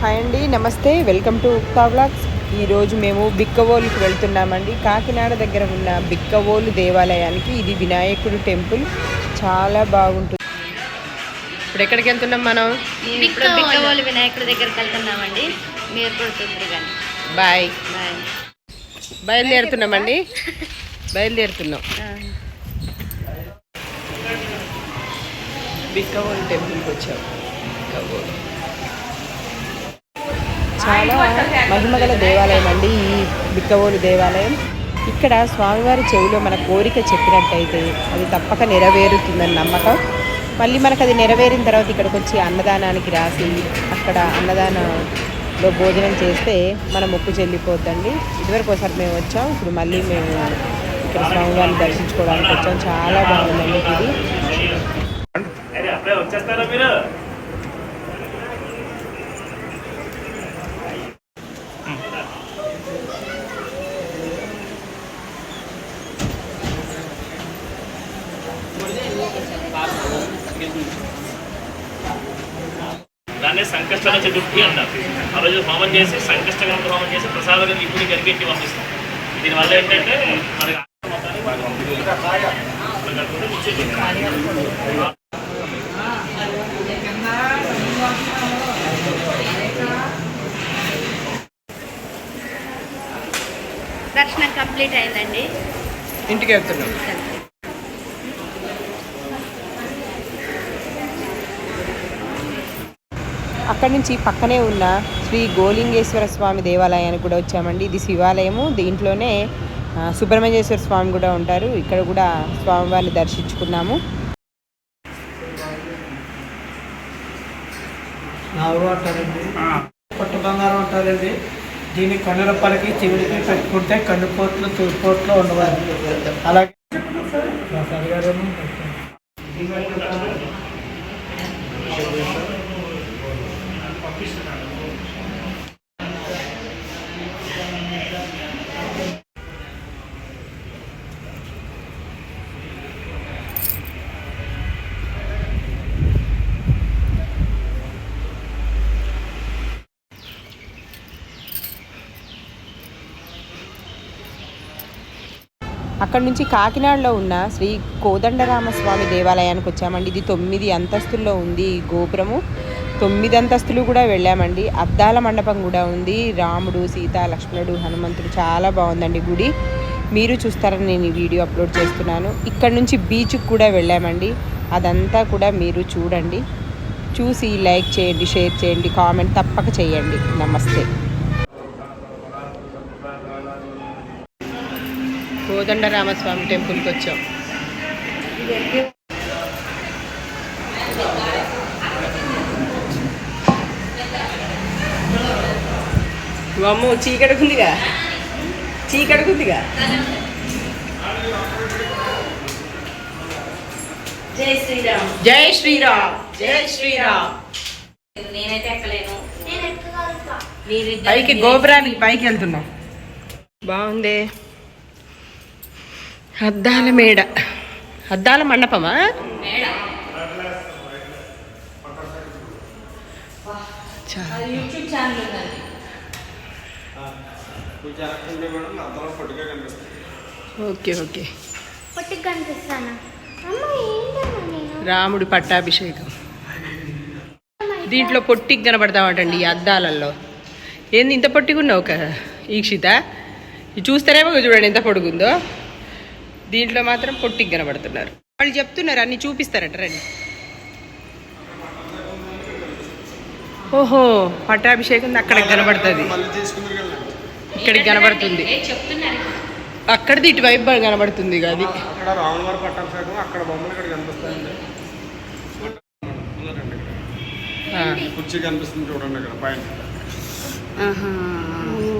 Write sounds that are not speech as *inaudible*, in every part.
Hi అండి నమస్తే. Welcome to ఉక్తా blogs ఈరోజు మేము బిక్కవోలుకి వెళ్తున్నామండి. కాకినాడ దగ్గర ఉన్న బిక్కవోలు దేవాలయానికి. ఇది వినాయకుడు టెంపుల్. చాలా బాగుంటుంది. ఇప్పుడు ఎక్కడికి వెళ్తున్నాం మనం? ఇప్పుడు బిక్కవోలు వినాయకుడి దగ్గరికి వెళ్తున్నామండి. మీరు కూడా బాయ్. బాయ్. బయలుదేరుతున్నామండి. *laughs* బయలుదేరుతున్నాం. బిక్కవోలు టెంపుల్కి వచ్చాం. బిక్కవోలు. చాలా మహిమగల దేవాలయం అండి ఈ బిక్కవోలు దేవాలయం. ఇక్కడ స్వామివారి చెవిలో మన కోరిక చెప్పినట్టయితే అది తప్పక నెరవేరుతుందని నమ్మకం. మళ్ళీ మనకు అది నెరవేరిన తర్వాత ఇక్కడికి వచ్చి అన్నదానానికి రాసి అక్కడ అన్నదానంలో భోజనం చేస్తే మన మొక్కు చెల్లిపోద్దండి. ఇదివరకు ఒకసారి మేము వచ్చాం ఇప్పుడు మళ్ళీ మేము ఇక్కడ స్వామివారిని దర్శించుకోవడానికి వచ్చాం. చాలా బాగుందండి ఇది. దాన్ని సంకష్టన చతుర్థి అన్నారు ఆ రోజు హోమం చేసి సంకష్టగంత హోమం చేసి ప్రసాదం ఇప్పుడు గరిపెట్టి పంపిస్తాం. దీనివల్ల ఏంటంటే మనకి దర్శనం కంప్లీట్ అయిందండి. ఇంటికి వెళ్తున్నాం. అక్కడి నుంచి పక్కనే ఉన్న శ్రీ గోలింగేశ్వర స్వామి దేవాలయానికి కూడా వచ్చామండి. ఇది శివాలయము. దీంట్లోనే సుబ్రహ్మణ్యేశ్వర స్వామి కూడా ఉంటారు. ఇక్కడ కూడా స్వామివారిని దర్శించుకున్నాము. పట్టు బంగారం అంటారండి. దీన్ని కన్నురప్పలకి చెవిడికి పెట్టుకుంటే కన్నుపోట్లు తూర్పోట్లు ఉండవాలి అలాగే అక్కడ నుంచి కాకినాడలో ఉన్న శ్రీ కోదండరామస్వామి దేవాలయానికి వచ్చామండి. ఇది తొమ్మిది అంతస్తుల్లో ఉంది ఈ గోపురము. తొమ్మిది అంతస్తులు కూడా వెళ్ళామండి. అద్దాల మండపం కూడా ఉంది. రాముడు సీత లక్ష్మణుడు హనుమంతుడు చాలా బాగుందండి గుడి. మీరు చూస్తారని నేను ఈ వీడియో అప్లోడ్ చేస్తున్నాను. ఇక్కడ నుంచి బీచ్కి కూడా వెళ్ళామండి. అదంతా కూడా మీరు చూడండి. చూసి లైక్ చేయండి షేర్ చేయండి కామెంట్ తప్పక చేయండి. నమస్తే. కోదండరామస్వామి టెంపుల్కి వచ్చాం. అమ్మో చీకటికుందిగా చీకటికుందిగా జై శ్రీరామ్. జై శ్రీరామ్. జై శ్రీరామ్. నేనైతే ఎక్కలేను. పైకి గోపురానికి పైకి వెళ్తున్నాం. బాగుంది. అద్దాల మేడ. అద్దాల మండపమా? Okay okay. రాముడి పట్టాభిషేకం. దీంట్లో పొట్టికి కనబడతామటండి ఈ అద్దాలలో ఏంది ఇంత పొట్టిగా ఉన్నావు ఒక ఈక్షిత? ఇది చూస్తారేమో చూడండి ఎంత పొడుగుందో. దీంట్లో మాత్రం పొట్టికి కనబడుతున్నారు. వాళ్ళు చెప్తున్నారు అన్ని చూపిస్తారట రండి. ఓహో పట్టాభిషేకం అక్కడికి కనబడుతుంది. ఇక్కడికి కనబడుతుంది. అక్కడిది ఇటువైపు కనబడుతుంది అది. కుర్చీ కనిపిస్తుంది చూడండి పైన.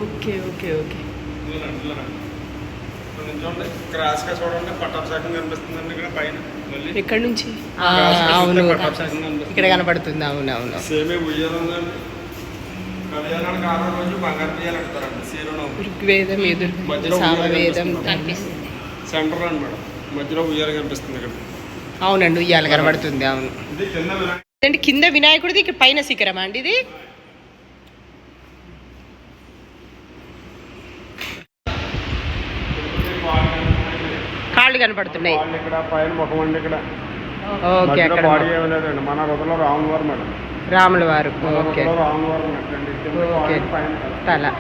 Okay okay okay. చూడండి క్రాస్గా చూడండి పట్టాభిషేకం కనిపిస్తుందండి ఇక్కడ పైన. ఎక్కడి నుంచి? అవును. ఇక్కడ కనబడుతుంది అవును అవును. సేమే ఉయ్యాలు ఉందండి కళ్యాణానికి ఆరో రోజు బంగారు బియ్యాలు పెడతారండి శ్రీరామ్ ఋగ్వేదం ఎదురు సామవేదం. కనిపిస్తుంది. సెంటర్ అండి మేడం. మధ్యలో ఉయ్యాలు కనిపిస్తుంది ఇక్కడ. అవునండి ఉయ్యాల కనబడుతుంది. అవును. కింద వినాయక అంటే కింద వినాయకుడిది ఇక్కడ పైన శిఖరమా అండి ఇది? కాళ్ళు కనపడుతున్నాయి. ఓకే అక్కడ మన హృదయలో రాముల వారు మేడం. రాముల వారు. మన ఓకే. తల.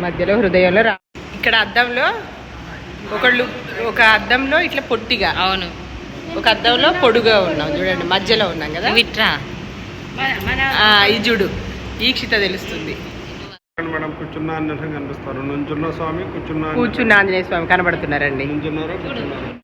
మధ్యలో హృదయంలో రా ఇక్కడ అద్దంలో ఒకళ్ళు ఒక అద్దంలో ఇట్లా పొట్టిగా. అవును. ఒక అద్దంలో పొడుగా ఉన్నాం. చూడండి మధ్యలో ఉన్నాం కదా? విట్రా. ఆ, ఈ చూడు ఈక్షిత తెలుస్తుంది. మేడం కూర్చున్న ఆంజనేయం కనిపిస్తారు. నుంచున్న స్వామి కూర్చున్న. కూర్చున్న ఆంజనేయ స్వామి కనబడుతున్నారండి. నుంచున్నారు కూర్చున్నారు?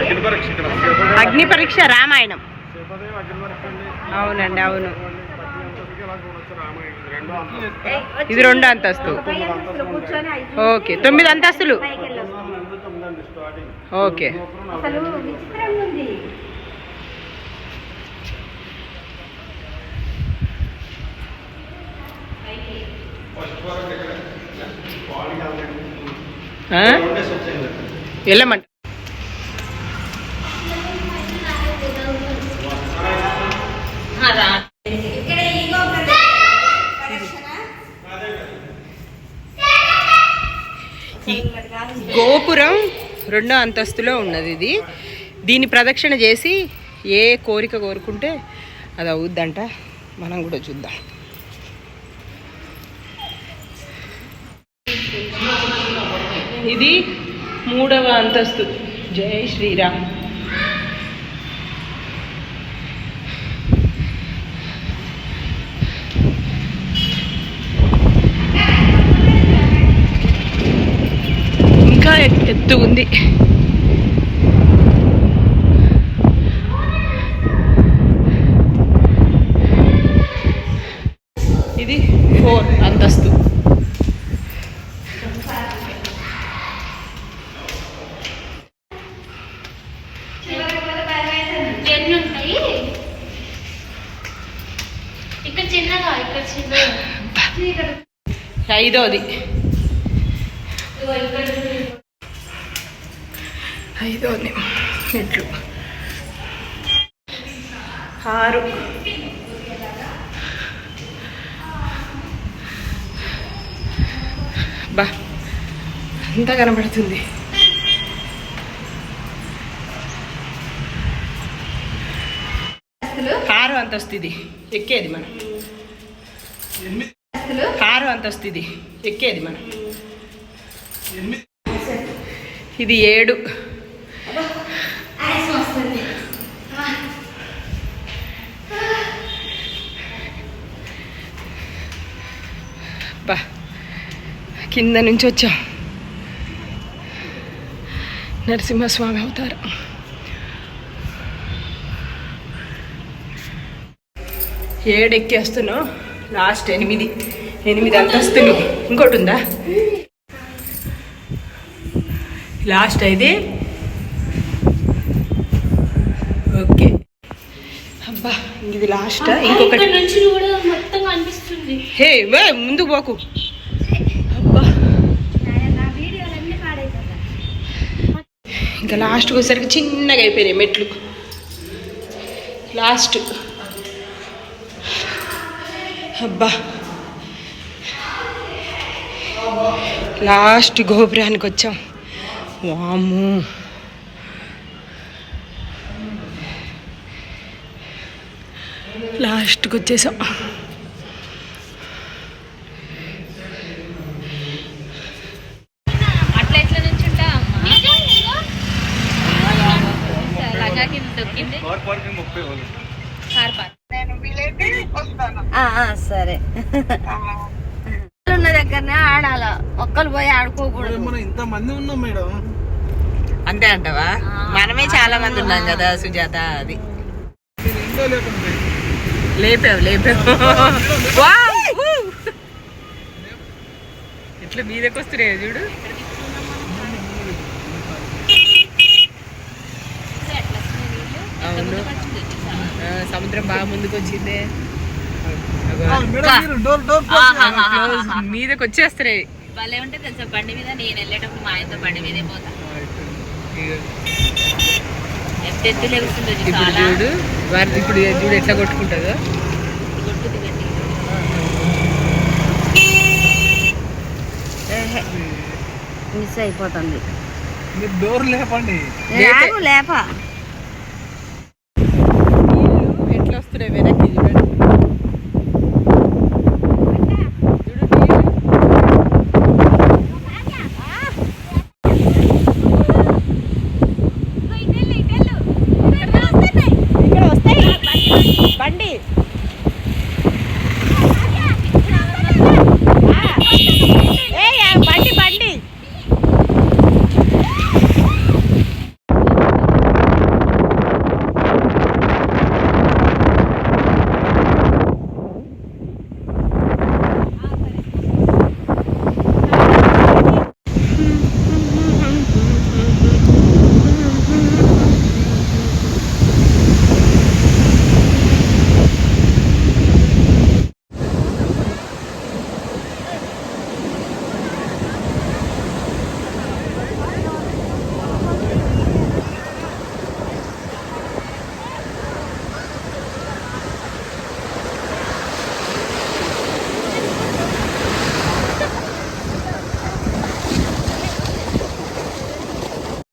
అగ్ని పరీక్ష ఇక్కడ. శివదేవ- అగ్ని పరీక్ష రామాయణం అవునండి అవును. ఇది రెండో అంతస్తు ఓకే తొమ్మిది అంతస్తులు. ఓకే? వెళ్ళమంట ఈ గోపురం రెండో అంతస్తులో ఉన్నది ఇది. దీని ప్రదక్షిణ చేసి ఏ కోరిక కోరుకుంటే అది అవుద్దంట. మనం కూడా చూద్దాం. ఇది మూడవ అంతస్తు. జై శ్రీరామ్. ఎత్తు ఉంది. ఇది ఫోర్ అంతస్తు. ఐదోది. ఐదోది మెట్లు ఆరు. బా అంతా కనబడుతుంది. ఆరు అంతస్తు ఇది ఎక్కేది మనం. ఆరు అంతస్తు ఇది ఎక్కేది మనం. ఇది ఏడు. బా కింద నుంచి వచ్చాం. నరసింహస్వామి అవుతారు. ఏడెక్కేస్తున్నాం లాస్ట్ ఎనిమిది. ఎనిమిది అంతస్తులు. ఇంకోటి ఉందా? లాస్ట్ అయితే ఓకే. అబ్బా ఇది లాస్ట్ ఇంకొకటి. ఇక్కడ నుంచి కూడా మొత్తం కనిపిస్తుంది హే వే ముందుకు పోకు. అబ్బా. ఇంకా లాస్ట్కి వచ్చేసరికి చిన్నగా అయిపోయినాయి మెట్లు. లాస్ట్ అబ్బా. లాస్ట్ గోపురానికి వచ్చాం. వాము లాస్ట్కి వచ్చేసాం అట్లా ఎట్లా నుంచి ఉంటా లంగా కింద దొక్కింది కార్ పార్కింగ్ ముప్పై కార్ పార్క్ ఆ, ఆ, సరే. ఉన్న దగ్గరనే ఆడాల. ఒక్కరు పోయి ఆడుకోకూడదు. మనం ఇంత మంది ఉన్నాం మేడం. అంతే అంటవా? మనమే చాలా మంది ఉన్నాం కదా సుజాత అది. లేపావు లేపావు! ఎట్లా మీదకి వస్తున్నాయి చూడు? అవును. సముద్రం బాగా ముందుకు వచ్చిందే మీదకి వచ్చేస్తున్నాయి భలే ఉంటే తెలుసా బండి మీద నేను వెళ్ళేటప్పుడు మా ఆయనతో బండి మీదే పోతా. ఇప్పుడు చూడు వారి ఇప్పుడు చూడు ఎట్లా కొట్టుకుంటుందో. మిస్ అయిపోతుంది. మీరు డోర్ లేపండి. లేపు.